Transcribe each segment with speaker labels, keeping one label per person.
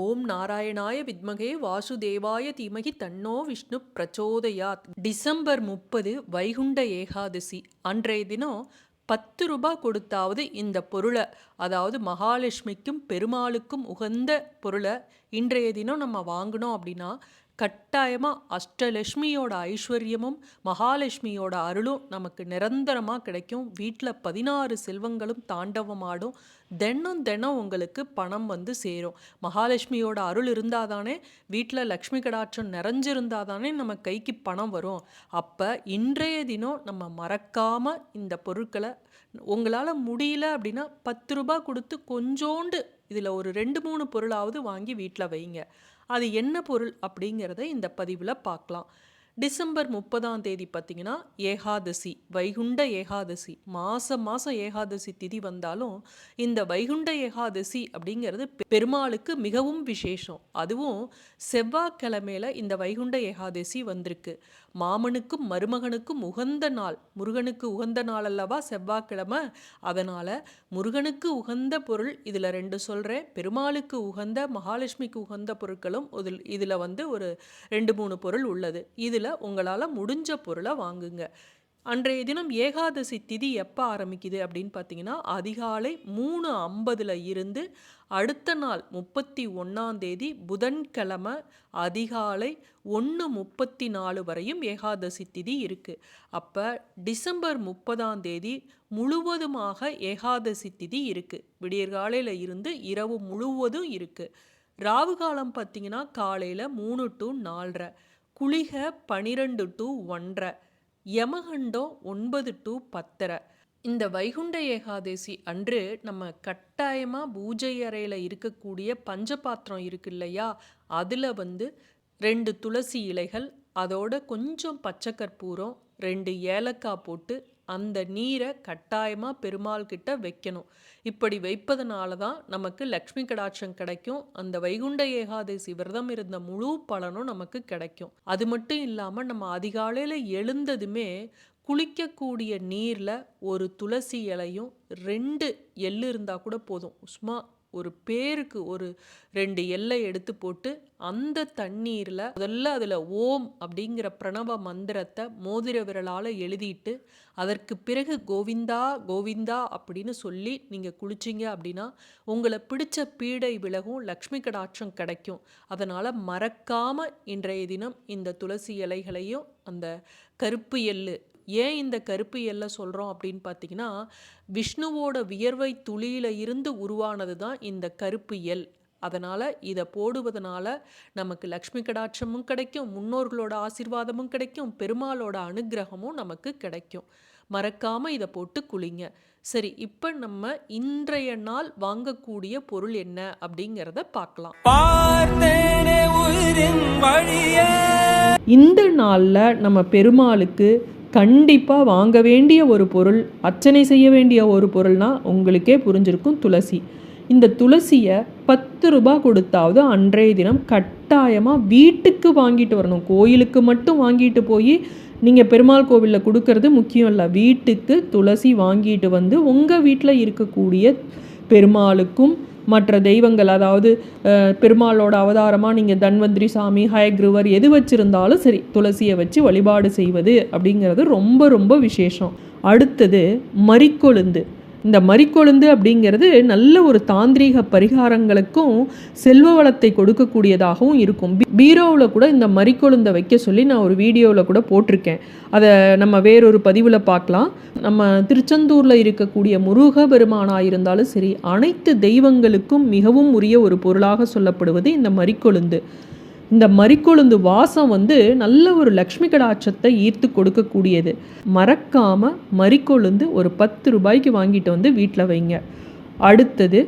Speaker 1: ஓம் நாராயணாய வித்மகே வாசுதேவாய தீமகி தன்னோ விஷ்ணு பிரச்சோதயாத். டிசம்பர் முப்பது வைகுண்ட ஏகாதசி. அன்றைய தினம் பத்து ரூபாய் கொடுத்தாவது இந்த பொருளை. அதாவது மகாலட்சுமிக்கும் பெருமாளுக்கும் உகந்த பொருளை இன்றைய தினம் நம்ம வாங்கினோம் அப்படின்னா கட்டாயமாக அஷ்டலட்சுமியோட ஐஸ்வர்யமும் மகாலட்சுமியோட அருளும் நமக்கு நிரந்தரமாக கிடைக்கும். வீட்டில் பதினாறு செல்வங்களும் தாண்டவமாடும். தினம் தினம் உங்களுக்கு பணம் வந்து சேரும். மகாலட்சுமியோட அருள் இருந்தால் தானே வீட்டில் லக்ஷ்மி கடாட்சம் நிறைஞ்சிருந்தால் தானே நம்ம கைக்கு பணம் வரும். அப்போ இன்றைய தினம் நம்ம மறக்காமல் இந்த பொருட்களை உங்களால் முடியல அப்படின்னா பத்து ரூபாய் கொடுத்து கொஞ்சோண்டு இதில் ஒரு ரெண்டு மூணு பொருளாவது வாங்கி வீட்டில் வைங்க. அது என்ன பொருள் அப்படிங்கிறத இந்த பதிவில் பார்க்கலாம். டிசம்பர் முப்பதாம் தேதி பார்த்தீங்கன்னா ஏகாதசி வைகுண்ட ஏகாதசி மாதம் மாதம் ஏகாதசி திதி வந்தாலும் இந்த வைகுண்ட ஏகாதசி அப்படிங்கிறது பெருமாளுக்கு மிகவும் விசேஷம். அதுவும் செவ்வாய்க்கிழமையில் இந்த வைகுண்ட ஏகாதசி வந்திருக்கு. மாமனுக்கும் மருமகனுக்கும் உகந்த நாள் முருகனுக்கு உகந்த நாள் அல்லவா செவ்வாய்க்கிழமை? அதனால் முருகனுக்கு உகந்த பொருள் இதில் ரெண்டு சொல்கிறேன் பெருமாளுக்கு உகந்த மகாலட்சுமிக்கு உகந்த பொருட்களும் இதில் வந்து ஒரு ரெண்டு மூணு பொருள் உள்ளது. இதில் உங்களால் முடிஞ்ச பொருளை வாங்குங்க. அன்றைய தினம் ஏகாதசி திதி எப்போ ஆரம்பிக்குது அப்படின்னு பார்த்தீங்கன்னா அதிகாலை மூணு ஐம்பதுல இருந்து அடுத்த நாள் முப்பத்தி ஒன்றாந்தேதி புதன்கிழமை அதிகாலை ஒன்று முப்பத்தி நாலு வரையும் ஏகாதசி திதி இருக்குது அப்போ டிசம்பர் முப்பதாம் தேதி முழுவதுமாக ஏகாதசி திதி இருக்குது விடியற்காலையில் இருந்து இரவு முழுவதும் இருக்குது ராவு காலம் பார்த்தீங்கன்னா காலையில் மூணு டு நாலரை. குளிக பனிரெண்டு டு ஒன்றரை யமகண்டம் ஒன்பது டு பத்தரை. இந்த வைகுண்ட ஏகாதசி அன்று நம்ம கட்டாயமாக பூஜை அறையில் இருக்கக்கூடிய பஞ்சபாத்திரம் இருக்கு இல்லையா? அதில் வந்து ரெண்டு துளசி இலைகள் அதோட கொஞ்சம் பச்சை கற்பூரம் ரெண்டு ஏலக்காய் போட்டு அந்த நீரை கட்டாயமாக பெருமாள் கிட்ட வைக்கணும். இப்படி வைப்பதனால தான் நமக்கு லக்ஷ்மி கடாட்சம் கிடைக்கும். அந்த வைகுண்ட ஏகாதசி விரதம் இருந்த முழு பலனும் நமக்கு கிடைக்கும். அது மட்டும் இல்லாமல் நம்ம அதிகாலையில் எழுந்ததுமே குளிக்கக்கூடிய நீரில் ஒரு துளசி இலையும் ரெண்டு எள்ளு இருந்தால் கூட போதும். சும்மா ஒரு பேருக்கு ஒரு ரெண்டு எல்லை எடுத்து போட்டு அந்த தண்ணீரில் முதல்ல அதில் ஓம் அப்படிங்கிற பிரணவ மந்திரத்தை மோதிர விரலால் எழுதிட்டு அதற்கு பிறகு கோவிந்தா கோவிந்தா அப்படின்னு சொல்லி நீங்கள் குளிச்சிங்க அப்படின்னா உங்களை பிடிச்ச பீடை விலகும் லக்ஷ்மி கடாட்சம் கிடைக்கும். அதனால் மறக்காமல் இன்றைய தினம் இந்த துளசி இலைகளையும் அந்த கருப்பு எள்ளு ஏன் இந்த கருப்பு எல்லை சொல்கிறோம் அப்படின்னு பார்த்தீங்கன்னா விஷ்ணுவோட வியர்வை துளியில இருந்து உருவானது தான் இந்த கருப்பு எல். அதனால் இதை போடுவதனால நமக்கு லக்ஷ்மி கடாட்சமும் கிடைக்கும் முன்னோர்களோட ஆசீர்வாதமும் கிடைக்கும் பெருமாளோட அனுகிரகமும் நமக்கு கிடைக்கும். மறக்காமல் இதை போட்டு குளிங்க. சரி இப்போ நம்ம இன்றைய நாள் வாங்கக்கூடிய பொருள் என்ன அப்படிங்கிறத பார்க்கலாம். இந்த நாளில் நம்ம பெருமாளுக்கு கண்டிப்பாக வாங்க வேண்டிய ஒரு பொருள் அர்ச்சனை செய்ய வேண்டிய ஒரு பொருள்னால் உங்களுக்கே புரிஞ்சிருக்கும் துளசி. இந்த துளசியை பத்து ரூபா கொடுத்தாவது அன்றைய தினம் கட்டாயமாக வீட்டுக்கு வாங்கிட்டு வரணும். கோயிலுக்கு மட்டும் வாங்கிட்டு போய் நீங்கள் பெருமாள் கோவிலில் கொடுக்கறது முக்கியம் இல்லை. வீட்டுக்கு துளசி வாங்கிட்டு வந்து உங்கள் வீட்டில் இருக்கக்கூடிய பெருமாளுக்கும் மற்ற தெய்வங்கள் அதாவது பெருமாளோட அவதாரமாக நீங்கள் தன்வந்திரி சாமி ஹயக்ருவர் எது வச்சுருந்தாலும் சரி துளசியை வச்சு வழிபாடு செய்வது அப்படிங்கிறது ரொம்ப ரொம்ப விசேஷம். அடுத்தது மறிக்கொழுந்து. இந்த மறிக்கொழுந்து அப்படிங்கிறது நல்ல ஒரு தாந்திரீக பரிகாரங்களுக்கும் செல்வ வளத்தை கொடுக்கக்கூடியதாகவும் இருக்கும். பீ- பீரோவில் கூட இந்த மறிக்கொழுந்தை வைக்க சொல்லி நான் ஒரு வீடியோவில் கூட போட்டிருக்கேன். அதை நம்ம வேறொரு பதிவில் பார்க்கலாம். நம்ம திருச்செந்தூரில் இருக்கக்கூடிய முருக பெருமானாக இருந்தாலும் சரி அனைத்து தெய்வங்களுக்கும் மிகவும் உரிய ஒரு பொருளாக சொல்லப்படுவது இந்த மறிக்கொழுந்து. இந்த மறிக்கொழுந்து வாசம் வந்து நல்ல ஒரு லக்ஷ்மி கடாட்சத்தை ஈர்த்து கொடுக்கக்கூடியது. மறக்காம மறிக்கொழுந்து ஒரு பத்து ரூபாய்க்கு வாங்கிட்டு வந்து வீட்டில் வைங்க. அடுத்தது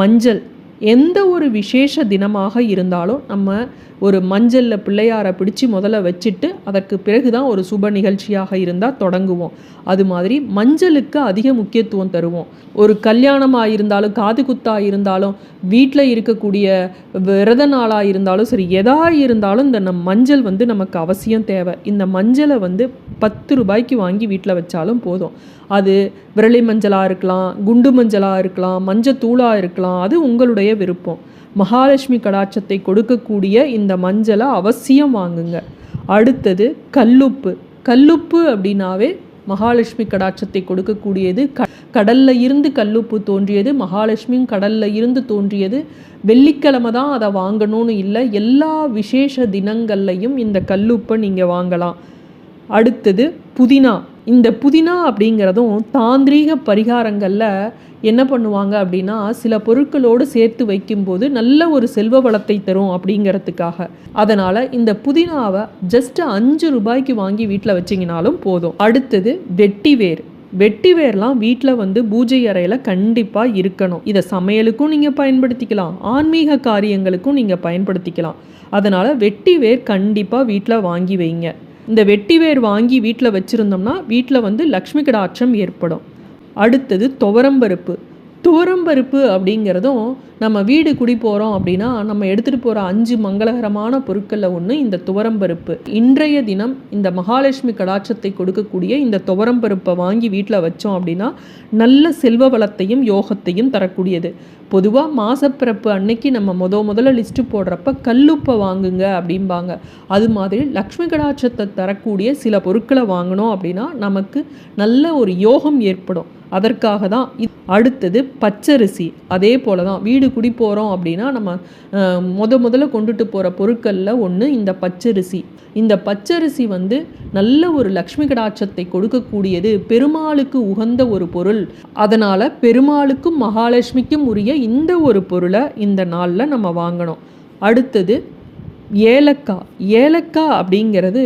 Speaker 1: மஞ்சள். எந்த ஒரு விசேஷ தினமாக இருந்தாலும் நம்ம ஒரு மஞ்சளில் பிள்ளையாரை பிடிச்சி முதல்ல வச்சுட்டு அதற்கு பிறகு தான் ஒரு சுப நிகழ்ச்சியாக இருந்தால் தொடங்குவோம். அது மாதிரி மஞ்சளுக்கு அதிக முக்கியத்துவம் தருவோம். ஒரு கல்யாணமாக இருந்தாலும் காது குத்தாக இருந்தாலும் வீட்டில் இருக்கக்கூடிய விரத நாளாக இருந்தாலும் சரி எதா இருந்தாலும் இந்த நம் மஞ்சள் வந்து நமக்கு அவசியம் தேவை. இந்த மஞ்சளை வந்து பத்து ரூபாய்க்கு வாங்கி வீட்டில் வச்சாலும் போதும். அது விரலி மஞ்சளாக இருக்கலாம் குண்டு மஞ்சளாக இருக்கலாம் மஞ்சத்தூளாக இருக்கலாம் அது உங்களுடைய விருப்பம். மகாலட்சுமி கடாட்சத்தை கொடுக்கக்கூடிய இந்த மஞ்சளை அவசியம் வாங்குங்க. அடுத்தது கல்லுப்பு. கல்லுப்பு அப்படின்னாவே மகாலட்சுமி கடாட்சத்தை கொடுக்கக்கூடியது க கடல்ல இருந்து கல்லுப்பு தோன்றியது மகாலட்சுமியும் கடல்ல இருந்து தோன்றியது. வெள்ளிக்கிழமை தான் அதை வாங்கணும்னு இல்லை எல்லா விசேஷ தினங்கள்லையும் இந்த கல்லுப்பை நீங்கள் வாங்கலாம். அடுத்தது புதினா. இந்த புதினா அப்படிங்கிறதும் தாந்திரீக பரிகாரங்களில் என்ன பண்ணுவாங்க அப்படின்னா சில பொருட்களோடு சேர்த்து வைக்கும்போது நல்ல ஒரு செல்வ வளத்தை தரும் அப்படிங்கிறதுக்காக. அதனால் இந்த புதினாவை ஜஸ்ட் அஞ்சு ரூபாய்க்கு வாங்கி வீட்டில் வச்சிங்கனாலும் போதும். அடுத்தது வெட்டிவேர் வெட்டிவேர்லாம் வீட்டில் வந்து பூஜை அறையில் கண்டிப்பாக இருக்கணும். இதை சமையலுக்கும் நீங்கள் பயன்படுத்திக்கலாம். ஆன்மீக காரியங்களுக்கும் நீங்கள் பயன்படுத்திக்கலாம். அதனால் வெட்டிவேர் கண்டிப்பாக வீட்டில் வாங்கி வைங்க. இந்த வெட்டி வேர் வாங்கி வீட்டில் வச்சுருந்தோம்னா வீட்டில் வந்து லக்ஷ்மி கடாட்சம் ஏற்படும். அடுத்தது துவரம்பருப்பு துவரம்பருப்பு அப்படிங்கிறதும் நம்ம வீடு குடி போகிறோம் அப்படின்னா நம்ம எடுத்துகிட்டு போகிற அஞ்சு மங்களகரமான பொருட்களில் ஒன்று இந்த துவரம்பருப்பு. இன்றைய தினம் இந்த மகாலட்சுமி கடாட்சத்தை கொடுக்கக்கூடிய இந்த துவரம்பருப்பை வாங்கி வீட்டில் வச்சோம் அப்படின்னா நல்ல செல்வ வளத்தையும் யோகத்தையும் தரக்கூடியது. பொதுவாக மாசப்பிறப்பு அன்னைக்கு நம்ம முத முதல்ல லிஸ்ட்டு போடுறப்ப கல்லுப்பை வாங்குங்க அப்படிம்பாங்க. அது மாதிரி லக்ஷ்மி கடாட்சத்தை தரக்கூடிய சில பொருட்களை வாங்கினோம் அப்படின்னா நமக்கு நல்ல ஒரு யோகம் ஏற்படும். அதற்காக தான் அடுத்தது பச்சரிசி. அதே போல தான் வீடு குடி போகிறோம் அப்படின்னா நம்ம முத முதல்ல கொண்டுட்டு போகிற பொருட்களில் ஒன்று இந்த பச்சரிசி. இந்த பச்சரிசி வந்து நல்ல ஒரு லக்ஷ்மி கடாட்சத்தை கொடுக்கக்கூடியது பெருமாளுக்கு உகந்த ஒரு பொருள். அதனால் பெருமாளுக்கும் மகாலட்சுமிக்கும் உரிய இந்த ஒரு பொருளை இந்த நாளில் நம்ம வாங்கணும். அடுத்தது ஏலக்காய். ஏலக்காய் அப்படிங்கிறது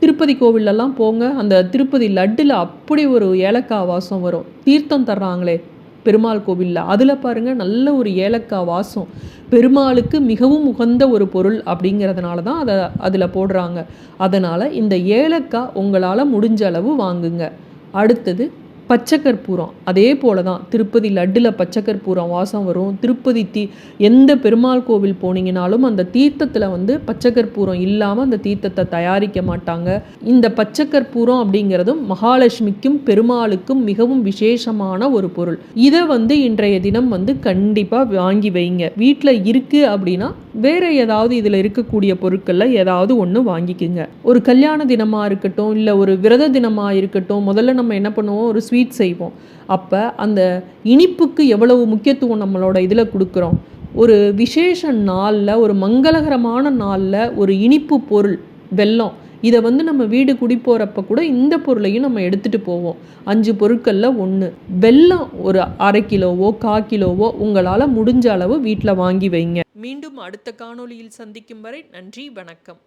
Speaker 1: திருப்பதி கோவிலெல்லாம் போங்க. அந்த திருப்பதி லட்டில் அப்படி ஒரு ஏலக்காய் வாசம் வரும். தீர்த்தம் தர்றாங்களே பெருமாள் கோவிலில். அதில் பாருங்கள் நல்ல ஒரு ஏலக்காய் வாசம். பெருமாளுக்கு மிகவும் உகந்த ஒரு பொருள் அப்படிங்கிறதுனால தான் அதை அதில் போடுறாங்க. அதனால் இந்த ஏலக்காய் உங்களால் முடிஞ்ச அளவு வாங்குங்க. அடுத்தது பச்சை கற்பூரம் அதே போல தான் திருப்பதி லட்டில் பச்சை கற்பூரம் வாசம் வரும். திருப்பதி தீ எந்த பெருமாள் கோவில் போனீங்கனாலும் அந்த தீர்த்தத்தில் வந்து பச்சை கற்பூரம் இல்லாமல் அந்த தீர்த்தத்தை தயாரிக்க மாட்டாங்க. இந்த பச்சை கற்பூரம் அப்படிங்கிறதும் மகாலட்சுமிக்கும் பெருமாளுக்கும் மிகவும் விசேஷமான ஒரு பொருள். இதை வந்து இன்றைய தினம் வந்து கண்டிப்பாக வாங்கி வைங்க. வீட்டில் இருக்குது அப்படின்னா வேறு ஏதாவது இதில் இருக்கக்கூடிய பொருட்களில் ஏதாவது ஒன்று வாங்கிக்குங்க. ஒரு கல்யாண தினமாக இருக்கட்டும் இல்லை ஒரு விரத தினமாக இருக்கட்டும் முதல்ல நம்ம என்ன பண்ணுவோம்? ஒரு ஸ்வீட் செய்வோம். அப்போ அந்த இனிப்புக்கு எவ்வளவு முக்கியத்துவம் நம்மளோட இதில் கொடுக்குறோம்? ஒரு விசேஷ நாளில் ஒரு மங்களகரமான நாளில் ஒரு இனிப்பு பொருள் வெல்லம் இதை வந்து நம்ம வீடு குடி போகிறப்ப கூட இந்த பொருளையும் நம்ம எடுத்துகிட்டு போவோம். அஞ்சு பொருட்களில் ஒன்று வெல்லம் ஒரு அரை கிலோவோ கா கிலோவோ உங்களால் முடிஞ்ச அளவு வீட்டில் வாங்கி வைங்க. மீண்டும் அடுத்த காணொளியில் சந்திக்கும் வரை நன்றி வணக்கம்.